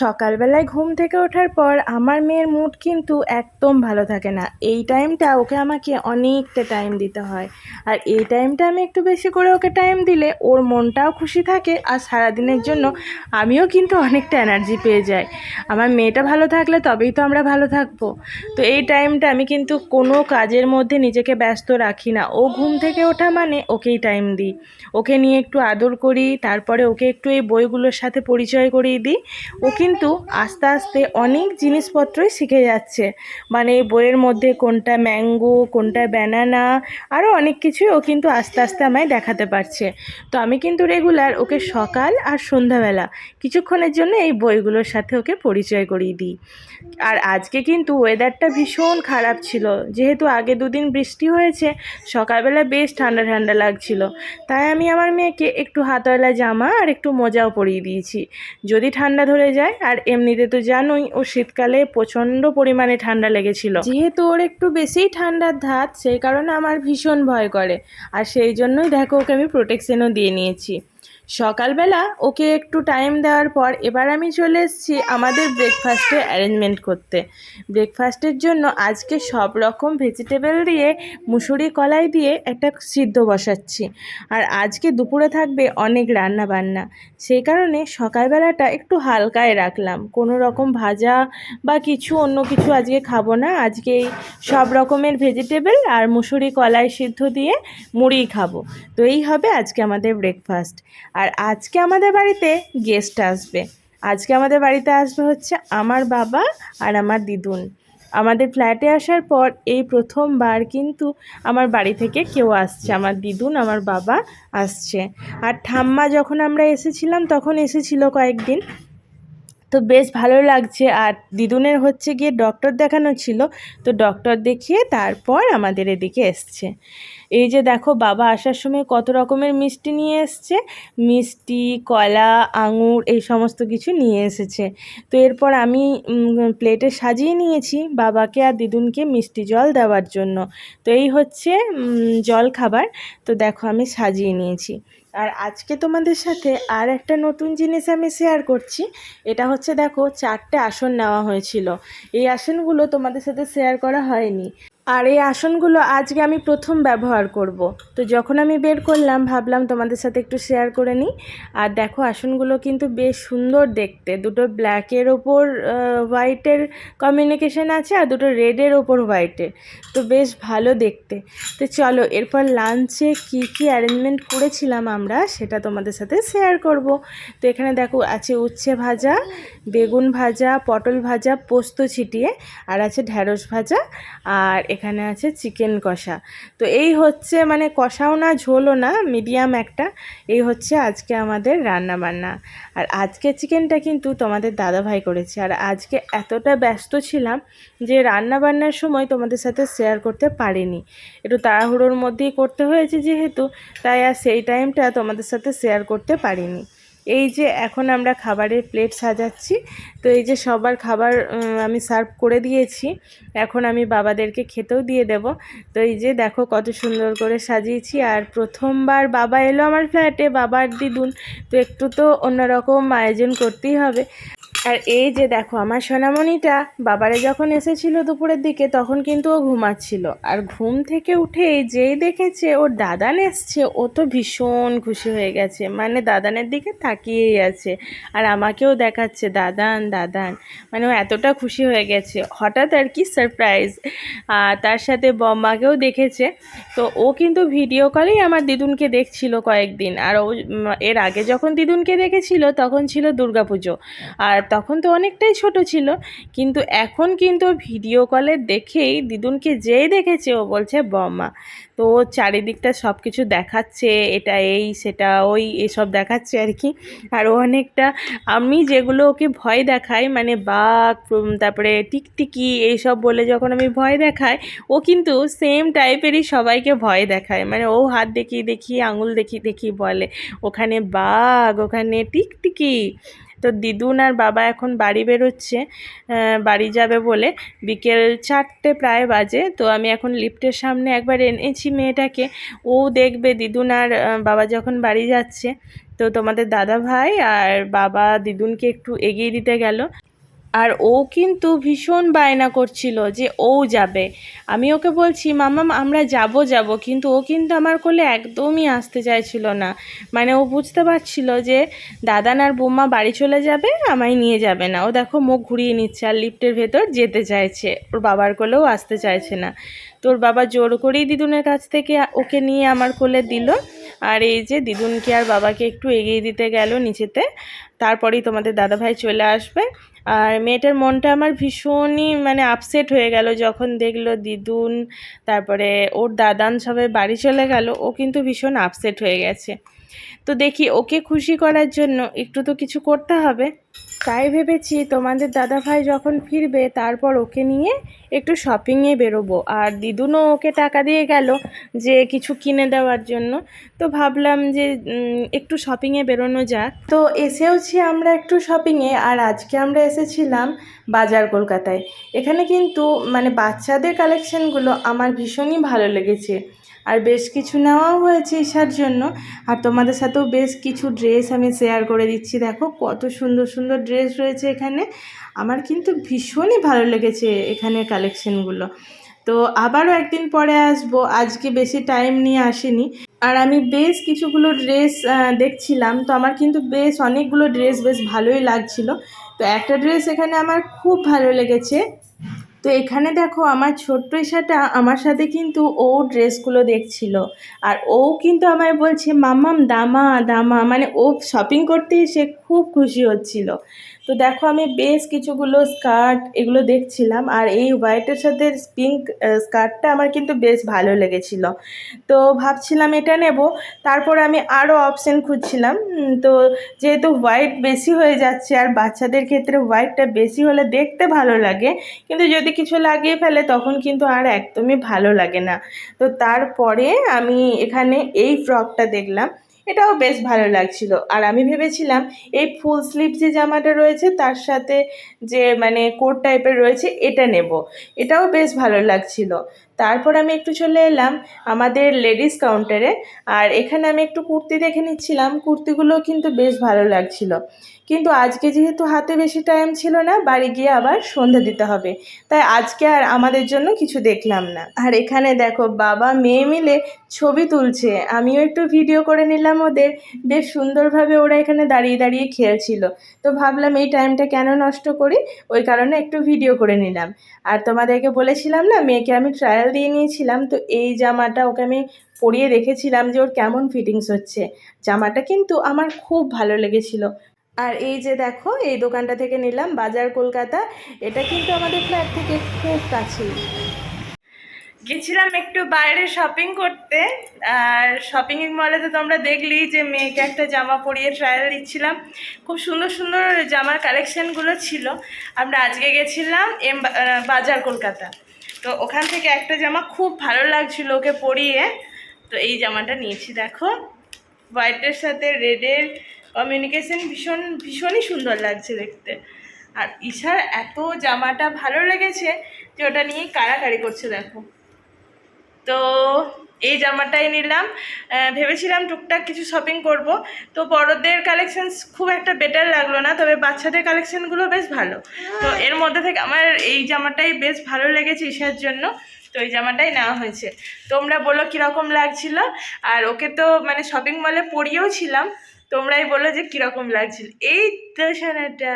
সকালবেলায় ঘুম থেকে ওঠার পর আমার মেয়ের মুড কিন্তু একদম ভালো থাকে না। এই টাইমটা ওকে আমাকে অনেকটা টাইম দিতে হয়। আর এই টাইমটা আমি একটু বেশি করে ওকে টাইম দিলে ওর মনটাও খুশি থাকে আর সারাদিনের জন্য আমিও কিন্তু অনেকটা এনার্জি পেয়ে যাই। আমার মেয়েটা ভালো থাকলে তবেই তো আমরা ভালো থাকব। তো এই টাইমটা আমি কিন্তু কোনো কাজের মধ্যে নিজেকে ব্যস্ত রাখি না। ও ঘুম থেকে ওঠা মানে ওকেই টাইম দিই। ওকে নিয়ে একটু আদর করি, তারপরে ওকে একটু এই বইগুলোর সাথে পরিচয় করিয়ে দিই। ও কিন্তু আস্তে আস্তে অনেক জিনিসপত্রই শিখে যাচ্ছে। মানে এই বইয়ের মধ্যে কোনটা ম্যাঙ্গো, কোনটা ব্যানানা আরও অনেক কিছুই ও কিন্তু আস্তে আস্তে আমায় দেখাতে পারছে। তো আমি কিন্তু রেগুলার ওকে সকাল আর সন্ধ্যাবেলা কিছুক্ষণের জন্য এই বইগুলোর সাথে ওকে পরিচয় করিয়ে দিই। আর আজকে কিন্তু ওয়েদারটা ভীষণ খারাপ ছিল। যেহেতু আগে দুদিন বৃষ্টি হয়েছে, সকালবেলা বেশ ঠান্ডা ঠান্ডা লাগছিল। তাই আমি আমার মেয়েকে একটু হাতওয়ালা জামা আর একটু মোজাও পরিয়ে দিয়েছি। যদি ঠান্ডা ধরে যায় আর এমনিতে তো জানোই, ও শীতকালে প্রচণ্ড পরিমাণে ঠান্ডা লেগেছিল। যেহেতু ওর একটু বেশিই ঠান্ডার ধাত, সেই কারণে আমার ভীষণ ভয় করে। আর সেই জন্যই দেখো, ওকে আমি প্রোটেকশনও দিয়ে নিয়েছি। সকালবেলা ওকে একটু টাইম দেওয়ার পর এবার আমি চলে এসেছি আমাদের ব্রেকফাস্টের অ্যারেঞ্জমেন্ট করতে। ব্রেকফাস্টের জন্য আজকে সব রকম ভেজিটেবল দিয়ে, মুসুরি কলাই দিয়ে একটা সিদ্ধ বসাচ্ছি। আর আজকে দুপুরে থাকবে অনেক রান্না বান্না সেই কারণে সকালবেলাটা একটু হালকায় রাখলাম। কোনো রকম ভাজা বা কিছু, অন্য কিছু আজকে খাব না। আজকে সব রকমের ভেজিটেবল আর মুসুরি কলাই সিদ্ধ দিয়ে মুড়ি খাব। তো এই হবে আজকে আমাদের ব্রেকফাস্ট আর আজকে আমাদের বাড়িতে গেস্ট আসবে। আজকে আমাদের বাড়িতে আসবে হচ্ছে আমার বাবা আর আমার দিদুন। আমাদের ফ্ল্যাটে আসার পর এই প্রথমবার কিন্তু আমার বাড়ি থেকে কেউ আসছে, আমার দিদুন, আমার বাবা আসছে। আর ঠাম্মা যখন আমরা এসেছিলাম, তখন এসেছিল কয়েকদিন। তো বেশ ভালো লাগছে। আর দিদুনের হচ্ছে গিয়ে ডক্টর দেখানো ছিল। তো ডক্টর দেখিয়ে তারপর আমাদের এদিকে এসছে। এই যে দেখো, বাবা আসার সময় কত রকমের মিষ্টি নিয়ে এসছে। মিষ্টি, কলা, আঙুর, এই সমস্ত কিছু নিয়ে এসেছে। তো এরপর আমি প্লেটে সাজিয়ে নিয়েছি বাবাকে আর দিদুনকে মিষ্টি জল দেওয়ার জন্য। তো এই হচ্ছে জল খাবার। তো দেখো আমি সাজিয়ে নিয়েছি। আর আজকে তোমাদের সাথে আর একটা নতুন জিনিস আমি শেয়ার করছি। এটা হচ্ছে দেখো, চারটে আসন নেওয়া হয়েছিল। এই আসনগুলো তোমাদের সাথে শেয়ার করা হয়নি। আর এই আসনগুলো আজকে আমি প্রথম ব্যবহার করব। তো যখন আমি বের করলাম, ভাবলাম তোমাদের সাথে একটু শেয়ার করে নিই। আর দেখো, আসনগুলো কিন্তু বেশ সুন্দর দেখতে। দুটো ব্ল্যাকের ওপর হোয়াইটের কমিউনিকেশন আছে আর দুটো রেডের ওপর হোয়াইটের তো বেশ ভালো দেখতে। তো চলো, এরপর লাঞ্চে কি কি অ্যারেঞ্জমেন্ট করেছিলাম আমরা সেটা তোমাদের সাথে শেয়ার করব। তো এখানে দেখো, আছে উচ্ছে ভাজা, বেগুন ভাজা, পটল ভাজা, পোস্ত ছিটিয়ে, আর আছে ঢ্যাঁড়স ভাজা। আর এখানে আছে চিকেন কষা। তো এই হচ্ছে মানে কষাও না, ঝোলও না, মিডিয়াম একটা। এই হচ্ছে আজকে আমাদের রান্না বান্না আর আজকে চিকেনটা কিন্তু তোমাদের দাদাভাই করেছে। আর আজকে এতটা ব্যস্ত ছিলাম যে রান্না বান্নার সময় তোমাদের সাথে শেয়ার করতে পারিনি। একটু তাড়াহুড়োর মধ্যেই করতে হয়েছে যেহেতু, তাই আর সেই টাইমটা তোমাদের সাথে শেয়ার করতে পারিনি। এই যে এখন আমরা খাবারের প্লেট সাজাচ্ছি। তো এই যে সবার খাবার আমি সার্ভ করে দিয়েছি। এখন আমি বাবাদেরকে খেতেও দিয়ে দেব। তো এই যে দেখো কত সুন্দর করে সাজিয়েছি। আর প্রথমবার বাবা এলো আমার ফ্ল্যাটে বাবার দিদুন তো একটু তো অন্যরকম আয়োজন করতেই হবে। আর এই যে দেখো, আমার সোনামণিটা বাবারে যখন এসেছিল দুপুরের দিকে, তখন কিন্তু ও ঘুমাচ্ছিল। আর ঘুম থেকে উঠে যেই দেখেছে ওর দাদান এসছে, ও তো ভীষণ খুশি হয়ে গেছে। মানে দাদানের দিকে তাকিয়েই আছে আর আমাকেও দেখাচ্ছে, দাদান দাদান। মানে ও এতটা খুশি হয়ে গেছে। হঠাৎ আর কি সারপ্রাইজ আর তার সাথে বম্মাকেও দেখেছে। তো ও কিন্তু ভিডিও কলেই আমার দিদুনকে দেখছিল কয়েকদিন। আর ও এর আগে যখন দিদুনকে দেখেছিল, তখন ছিল দুর্গাপুজো। আর তখন তো অনেকটাই ছোট ছিল। কিন্তু এখন কিন্তু ভিডিও কলে দেখেই দিদুনকে যেই দেখেছে, ও বলছে, বম্মা, তো ও চারিদিকটা সব কিছু দেখাচ্ছে, এটা এই, সেটা ওই, এসব দেখাচ্ছে আর কি। আর অনেকটা, আমি যেগুলো ওকে ভয় দেখাই মানে বাঘ তারপরে টিকটিকি, এইসব বলে যখন আমি ভয় দেখাই, ও কিন্তু সেম টাইপেরই সবাইকে ভয় দেখায়। মানে ও হাত দেখিয়ে দেখিয়ে, আঙুল দেখিয়ে দেখিয়ে বলে, ওখানে বাঘ, ওখানে টিকটিকি তো দিদুন আর বাবা এখন বাড়ি বেরোচ্ছে বাড়ি যাবে বলে বিকেল চারটে প্রায় বাজে। তো আমি এখন লিফটের সামনে একবার এনেছি মেয়েটাকে। ও দেখবে দিদুন আর বাবা যখন বাড়ি যাচ্ছে। তো তোমাদের দাদা ভাই আর বাবা দিদুনকে একটু এগিয়ে দিতে গেল। আর ও কিন্তু ভীষণ বায়না করছিল যে ও যাবে। আমি ওকে বলছি, মামাম, আমরা যাব যাব। কিন্তু ও কিন্তু আমার কোলে একদমই আসতে চাইছিল না। মানে ও বুঝতে পারছিল যে দাদান আর বোম্মা বাড়ি চলে যাবে, আমায় নিয়ে যাবে না। ও দেখো মুখ ঘুরিয়ে নিচ্ছে আর লিফটের ভেতর যেতে চাইছে। ওর বাবার কোলেও আসতে চাইছে না। তোর বাবা জোর করেই দিদুনের কাছ থেকে ওকে নিয়ে আমার কোলে দিল। আর এই যে দিদুনকে আর বাবাকে একটু এগিয়ে দিতে গেল নিচেতে। তারপরেই তোমাদের দাদাভাই চলে আসবে। আর মেয়েটার মনটা আমার ভীষণই মানে আপসেট হয়ে গেল। যখন দেখল দিদুন, তারপরে ওর দাদান সবাই বাড়ি চলে গেল, ও কিন্তু ভীষণ আপসেট হয়ে গেছে। তো দেখি ওকে খুশি করার জন্য একটু তো কিছু করতে হবে। তাই ভেবেছি তোমাদের দাদা ভাই যখন ফিরবে, তারপর ওকে নিয়ে একটু শপিংয়ে বেরোবো। আর দিদুনও ওকে টাকা দিয়ে গেল যে কিছু কিনে দেওয়ার জন্য। তো ভাবলাম যে একটু শপিংয়ে বেরোনো যাক। তো এসেওছি আমরা একটু শপিংয়ে আর আজকে আমরা এসেছিলাম বাজার কলকাতায়। এখানে কিন্তু মানে বাচ্চাদের কালেকশনগুলো আমার ভীষণই ভালো লেগেছে। আর বেশ কিছু নেওয়াও হয়েছে ঈশার জন্য। আর তোমাদের সাথেও বেশ কিছু ড্রেস আমি শেয়ার করে দিচ্ছি। দেখো কত সুন্দর সুন্দর ড্রেস রয়েছে এখানে। আমার কিন্তু ভীষণই ভালো লেগেছে এখানের কালেকশনগুলো তো আবারও একদিন পরে আসব। আজকে বেশি টাইম নিয়ে আসিনি। আর আমি বেশ কিছুগুলো ড্রেস দেখছিলাম। তো আমার কিন্তু বেশ অনেকগুলো ড্রেস বেশ ভালোই লাগছিল। তো একটা ড্রেস এখানে আমার খুব ভালো লেগেছে। তো এখানে দেখো, আমার ছোট্ট ঈশাটা আমার সাথে কিন্তু ও ড্রেসগুলো দেখছিল। আর ও কিন্তু আমায় বলছে, মাম্মাম, দামা দামা। মানে ও শপিং করতে এসে খুব খুশি হচ্ছিল। তো দেখো আমি বেশ কিছুগুলো স্কার্ট এগুলো দেখছিলাম আর এই হোয়াইটের সাথে পিঙ্ক স্কার্টটা আমার কিন্তু বেশ ভালো লেগেছিল। তো ভাবছিলাম এটা নেব, তারপর আমি আরও অপশন খুঁজছিলাম। তো যেহেতু হোয়াইট বেশি হয়ে যাচ্ছে আর বাচ্চাদের ক্ষেত্রে হোয়াইটটা বেশি হলে দেখতে ভালো লাগে, কিন্তু যদি কিছু লাগিয়ে ফেলে তখন কিন্তু আর একদমই ভালো লাগে না। তো তারপরে আমি এখানে এই ফ্রকটা দেখলাম। এটাও বেশ ভালো লাগছিল। আর আমি ভেবেছিলাম এই ফুল স্লিভ যে জামাটা রয়েছে, তার সাথে যে মানে কোট টাইপের রয়েছে, এটা নেব। এটাও বেশ ভালো লাগছিল। তারপর আমি একটু চলে এলাম আমাদের লেডিস কাউন্টারে আর এখানে আমি একটু কুর্তি দেখে নিচ্ছিলাম। কুর্তিগুলো কিন্তু বেশ ভালো লাগছিল। কিন্তু আজকে যেহেতু হাতে বেশি টাইম ছিল না, বাড়ি গিয়ে আবার সন্ধে দিতে হবে। তাই আজকে আর আমাদের জন্য কিছু দেখলাম না। আর এখানে দেখো, বাবা মেয়ে মিলে ছবি তুলছে। আমিও একটু ভিডিও করে নিলাম ওদের। বেশ সুন্দরভাবে ওরা এখানে দাঁড়িয়ে দাঁড়িয়ে খেলছিল। তো ভাবলাম এই টাইমটা কেন নষ্ট করি? ওই কারণে একটু ভিডিও করে নিলাম। আর তোমাদেরকে বলেছিলাম না, মেয়েকে আমি ট্রায়াল দিয়ে নিয়েছিলাম, তো এই জামাটা ওকে আমি পরিয়ে দেখেছিলাম যে ওর কেমন ফিটিংস হচ্ছে। জামাটা কিন্তু আমার খুব ভালো লেগেছিল। আর এই যে দেখো, এই দোকানটা থেকে নিলাম বাজার কলকাতা, এটা কিন্তু আমাদের ফ্ল্যাট থেকে খুব কাছেই। গেছিলাম একটু বাইরে শপিং করতে, আর শপিং মলে তো তোমরা দেখলি যে মেয়েকে একটা জামা পরিয়ে ট্রায়াল দিচ্ছিলাম। খুব সুন্দর সুন্দর জামার কালেকশনগুলো ছিল। আমরা আজকে গেছিলাম এম বাজার কলকাতা। তো ওখান থেকে একটা জামা খুব ভালো লাগছিল ওকে পরিয়ে। তো এই জামাটা নিয়েছি, দেখো। হোয়াইটের সাথে রেডের কমিউনিকেশন ভীষণ, ভীষণই সুন্দর লাগছে দেখতে। আর ঈশার এত জামাটা ভালো লেগেছে যে ওটা নিয়ে কাড়াকাড়ি করছে, দেখো। তো এই জামাটাই নিলাম। ভেবেছিলাম টুকটাক কিছু শপিং করব। তো বড়দের কালেকশনস খুব একটা বেটার লাগল না, তবে বাচ্চাদের কালেকশনগুলো বেশ ভালো। তো এর মধ্যে থেকে আমার এই জামাটাই বেশ ভালো লেগেছে ঈশার জন্য। তো এই জামাটাই নেওয়া হয়েছে। তোমরা বলো কীরকম লাগছিল। আর ওকে তো মানে শপিং মলে পরিয়েও ছিলাম। তোমরাই বলো যে কীরকম লাগছিল। এই তো, সোনাটা।